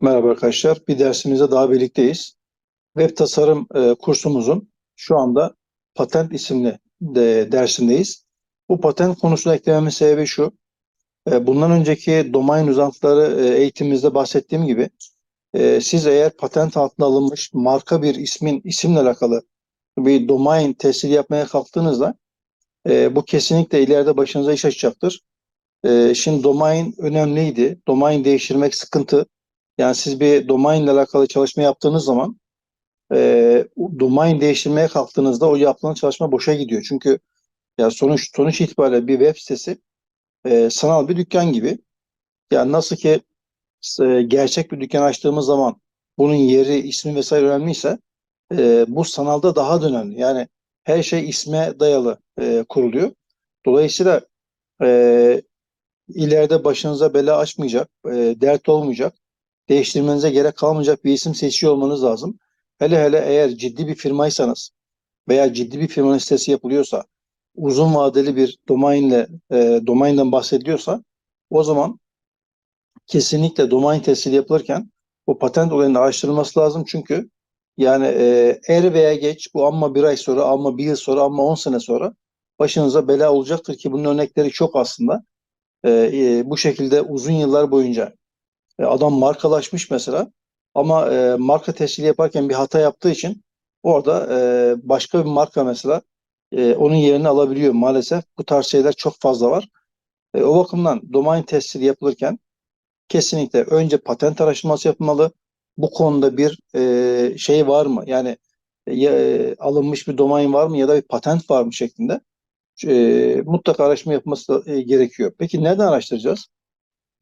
Merhaba arkadaşlar. Bir dersimizde daha birlikteyiz. Web tasarım e, kursumuzun şu anda patent isimli de, dersindeyiz. Bu patent konusuna eklememin sebebi şu. E, bundan önceki domain uzantıları e, eğitimimizde bahsettiğim gibi e, siz eğer patent altına alınmış marka bir ismin isimle alakalı bir domain tescili yapmaya kalktığınızda e, bu kesinlikle ileride başınıza iş açacaktır. E, şimdi domain önemliydi. Domain değiştirmek sıkıntı. Yani siz bir domain ile alakalı çalışma yaptığınız zaman e, domain değiştirmeye kalktığınızda o yapılan çalışma boşa gidiyor. Çünkü ya sonuç sonuç itibariyle bir web sitesi e, sanal bir dükkan gibi. Yani nasıl ki e, gerçek bir dükkan açtığımız zaman bunun yeri, ismi vesaire önemliyse e, bu sanalda daha da önemli. Yani her şey isme dayalı e, kuruluyor. Dolayısıyla e, ileride başınıza bela açmayacak, e, dert olmayacak değiştirmenize gerek kalmayacak bir isim seçiyor olmanız lazım. Hele hele eğer ciddi bir firmaysanız veya ciddi bir firmanın sitesi yapılıyorsa, uzun vadeli bir domainle e, domainden bahsediliyorsa o zaman kesinlikle domain tescili yapılırken bu patent olayının araştırılması lazım. Çünkü yani e, er veya geç bu amma bir ay sonra, amma bir yıl sonra, amma on sene sonra başınıza bela olacaktır ki bunun örnekleri çok aslında. E, e, bu şekilde uzun yıllar boyunca adam markalaşmış mesela ama e, marka tescili yaparken bir hata yaptığı için orada e, başka bir marka mesela e, onun yerini alabiliyor maalesef. Bu tarz şeyler çok fazla var. E, o bakımdan domain tescili yapılırken kesinlikle önce patent araştırması yapılmalı. Bu konuda bir e, şey var mı? Yani e, alınmış bir domain var mı ya da bir patent var mı şeklinde e, mutlaka araştırma yapılması e, gerekiyor. Peki nereden araştıracağız?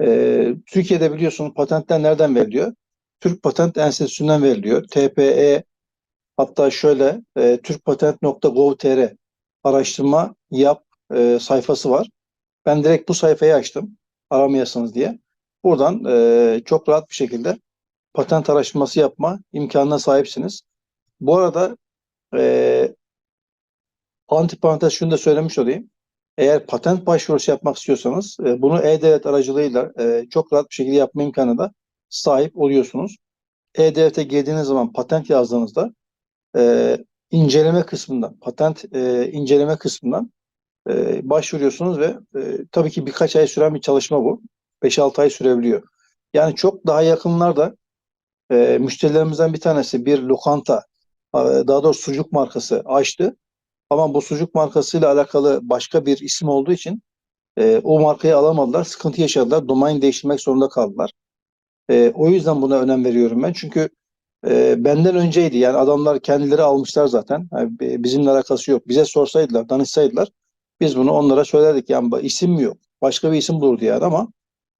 E, Türkiye'de biliyorsunuz patentler nereden veriliyor? Türk Patent Enstitüsü'nden veriliyor. TPE hatta şöyle e, türkpatent.gov.tr araştırma yap e, sayfası var. Ben direkt bu sayfayı açtım. Aramayasınız diye. Buradan e, çok rahat bir şekilde patent araştırması yapma imkanına sahipsiniz. Bu arada e, antiparantez şunu da söylemiş olayım. Eğer patent başvurusu yapmak istiyorsanız e, bunu e-devlet aracılığıyla e, çok rahat bir şekilde yapma imkanı da sahip oluyorsunuz. E-devlete girdiğiniz zaman patent yazdığınızda e, inceleme kısmından, patent e, inceleme kısmından e, başvuruyorsunuz ve e, tabii ki birkaç ay süren bir çalışma bu. 5-6 ay sürebiliyor. Yani çok daha yakınlarda e, müşterilerimizden bir tanesi bir lokanta, daha doğrusu sucuk markası açtı ama bu sucuk markasıyla alakalı başka bir isim olduğu için e, o markayı alamadılar. Sıkıntı yaşadılar. Domain değiştirmek zorunda kaldılar. E, o yüzden buna önem veriyorum ben. Çünkü e, benden önceydi. Yani adamlar kendileri almışlar zaten. Yani bizimle alakası yok. Bize sorsaydılar, danışsaydılar biz bunu onlara söylerdik. Yani isim mi yok? Başka bir isim bulurdu yani ama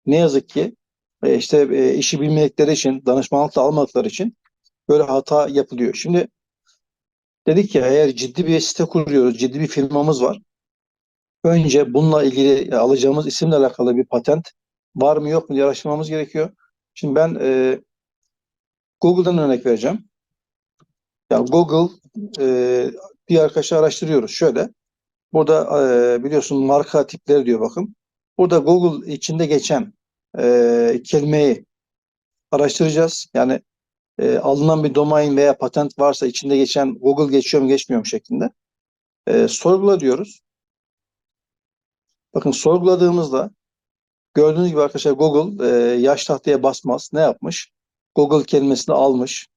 ne yazık ki e, işte e, işi bilmedikleri için, danışmanlık da almadıkları için böyle hata yapılıyor. Şimdi Dedik ki eğer ciddi bir site kuruyoruz, ciddi bir firmamız var. Önce bununla ilgili alacağımız isimle alakalı bir patent var mı yok mu diye araştırmamız gerekiyor. Şimdi ben e, Google'dan örnek vereceğim. Yani Google e, bir arkadaşı araştırıyoruz. Şöyle burada e, biliyorsun marka tipleri diyor bakın. Burada Google içinde geçen e, kelimeyi araştıracağız. Yani e, alınan bir domain veya patent varsa içinde geçen Google geçiyor mu geçmiyor mu şeklinde e, sorgula diyoruz. Bakın sorguladığımızda gördüğünüz gibi arkadaşlar Google e, yaş tahtaya basmaz. Ne yapmış? Google kelimesini almış.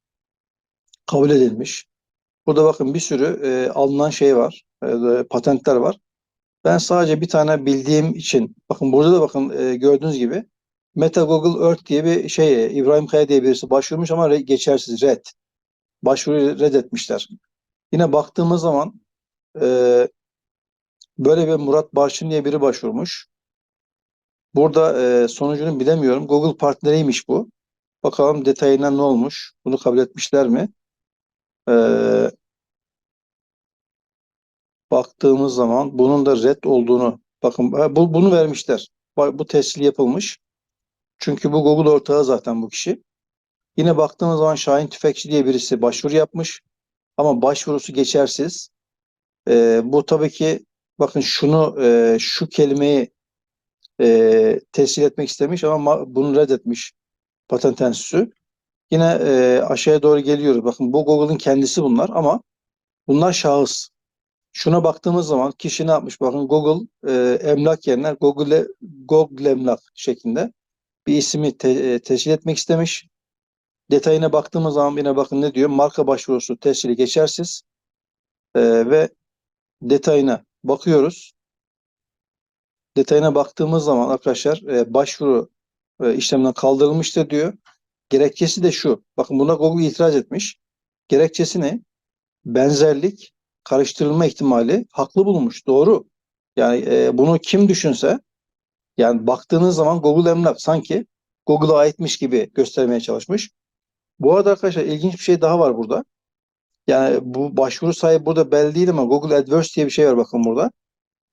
Kabul edilmiş. Burada bakın bir sürü e, alınan şey var. E, patentler var. Ben sadece bir tane bildiğim için bakın burada da bakın e, gördüğünüz gibi Meta Google Earth diye bir şey İbrahim Kaya diye birisi başvurmuş ama geçersiz red. Başvuruyu reddetmişler. Yine baktığımız zaman e, böyle bir Murat Barçın diye biri başvurmuş. Burada e, sonucunu bilemiyorum. Google partneriymiş bu. Bakalım detayına ne olmuş? Bunu kabul etmişler mi? E, baktığımız zaman bunun da red olduğunu bakın bu, bunu vermişler. Bu tescil yapılmış. Çünkü bu Google ortağı zaten bu kişi. Yine baktığımız zaman Şahin Tüfekçi diye birisi başvuru yapmış. Ama başvurusu geçersiz. Ee, bu tabii ki bakın şunu e, şu kelimeyi e, tescil etmek istemiş ama bunu reddetmiş Patent Enstitüsü. Yine e, aşağıya doğru geliyoruz. Bakın bu Google'ın kendisi bunlar ama bunlar şahıs. Şuna baktığımız zaman kişi ne yapmış? Bakın Google e, emlak yerine Google Google emlak şeklinde bir ismi te, e, tescil etmek istemiş. Detayına baktığımız zaman yine bakın ne diyor? Marka başvurusu tescili geçersiz E, ve detayına bakıyoruz. Detayına baktığımız zaman arkadaşlar e, başvuru e, işlemden kaldırılmıştır diyor. Gerekçesi de şu. Bakın buna Google itiraz etmiş. Gerekçesi ne? Benzerlik, karıştırılma ihtimali haklı bulunmuş. Doğru. Yani e, bunu kim düşünse yani baktığınız zaman Google emlak sanki Google'a aitmiş gibi göstermeye çalışmış. Bu arada arkadaşlar ilginç bir şey daha var burada. Yani bu başvuru sahibi burada belli değil ama Google AdWords diye bir şey var bakın burada.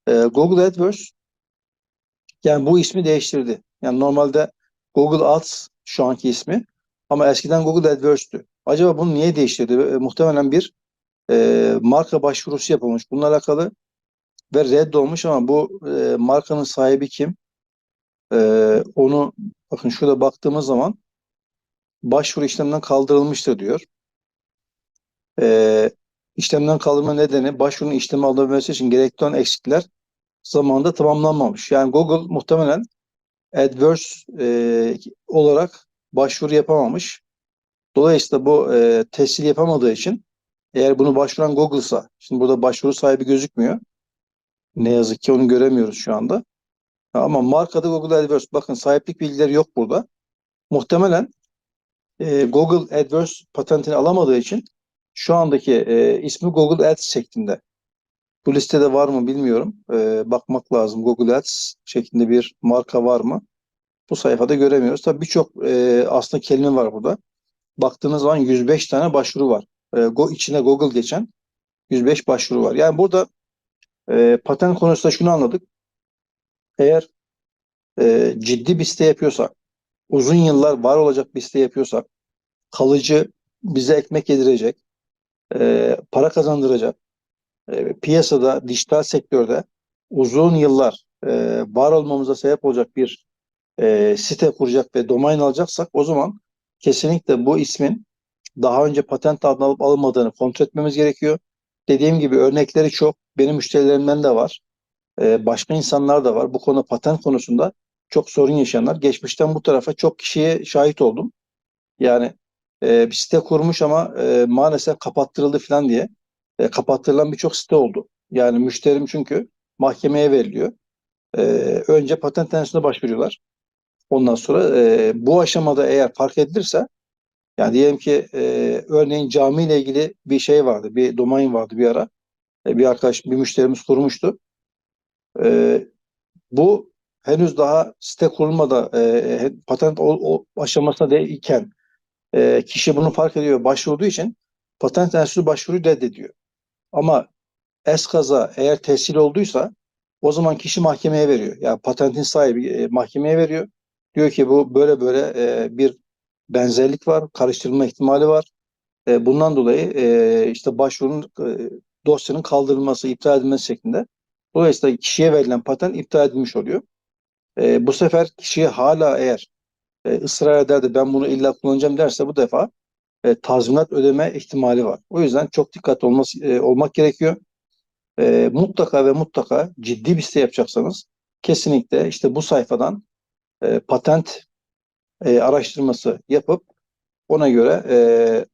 Ee, Google AdWords yani bu ismi değiştirdi. Yani normalde Google Ads şu anki ismi ama eskiden Google AdWords'tü. Acaba bunu niye değiştirdi? E, muhtemelen bir e, marka başvurusu yapılmış. Bununla alakalı ve reddolmuş ama bu e, markanın sahibi kim? E, onu bakın şurada baktığımız zaman başvuru işleminden kaldırılmıştır diyor. E, işlemden kaldırma nedeni başvurunun işlemi alabilmesi için gerekli olan eksikler zamanında tamamlanmamış. Yani Google muhtemelen AdWords e, olarak başvuru yapamamış. Dolayısıyla bu e, tescil yapamadığı için eğer bunu başvuran Google'sa, şimdi burada başvuru sahibi gözükmüyor. Ne yazık ki onu göremiyoruz şu anda. Ama markada Google AdWords. Bakın sahiplik bilgileri yok burada. Muhtemelen e, Google AdWords patentini alamadığı için şu andaki e, ismi Google Ads şeklinde. Bu listede var mı bilmiyorum. E, bakmak lazım. Google Ads şeklinde bir marka var mı? Bu sayfada göremiyoruz. Tabii birçok e, aslında kelime var burada. Baktığınız zaman 105 tane başvuru var. E, go, içine Google geçen 105 başvuru var. Yani burada e, patent konusunda şunu anladık. Eğer e, ciddi bir site yapıyorsak, uzun yıllar var olacak bir site yapıyorsak, kalıcı bize ekmek yedirecek, e, para kazandıracak, e, piyasada, dijital sektörde uzun yıllar e, var olmamıza sebep olacak bir e, site kuracak ve domain alacaksak o zaman kesinlikle bu ismin daha önce patent alıp alınmadığını kontrol etmemiz gerekiyor. Dediğim gibi örnekleri çok. Benim müşterilerimden de var. E, başka insanlar da var. Bu konu patent konusunda çok sorun yaşayanlar. Geçmişten bu tarafa çok kişiye şahit oldum. Yani e, bir site kurmuş ama e, maalesef kapattırıldı falan diye e, kapattırılan birçok site oldu. Yani müşterim çünkü mahkemeye veriliyor. E, önce patent enstitüsüne başvuruyorlar. Ondan sonra e, bu aşamada eğer fark edilirse yani diyelim ki e, örneğin camiyle ilgili bir şey vardı, bir domain vardı bir ara. E, bir arkadaş, bir müşterimiz kurmuştu. E, bu henüz daha site kurulmadan e, patent o, o aşamasında değilken e, kişi bunu fark ediyor, başvurduğu için patent enstitüsü başvuruyu reddediyor. Ama eskaza eğer tescil olduysa o zaman kişi mahkemeye veriyor. Yani patentin sahibi e, mahkemeye veriyor. Diyor ki bu böyle böyle e, bir benzerlik var, karıştırılma ihtimali var. E, bundan dolayı e, işte başvurunun e, dosyanın kaldırılması, iptal edilmesi şeklinde. Dolayısıyla kişiye verilen patent iptal edilmiş oluyor. E, bu sefer kişiye hala eğer e, ısrar eder de ben bunu illa kullanacağım derse bu defa e, tazminat ödeme ihtimali var. O yüzden çok dikkatli olması, e, olmak gerekiyor. E, mutlaka ve mutlaka ciddi bir site yapacaksanız kesinlikle işte bu sayfadan e, patent e, araştırması yapıp ona göre e,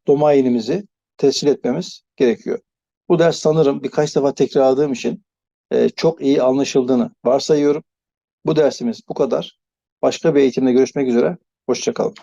domainimizi tescil etmemiz gerekiyor. Bu ders sanırım birkaç defa tekrarladığım için e, çok iyi anlaşıldığını varsayıyorum. Bu dersimiz bu kadar. Başka bir eğitimde görüşmek üzere. Hoşçakalın.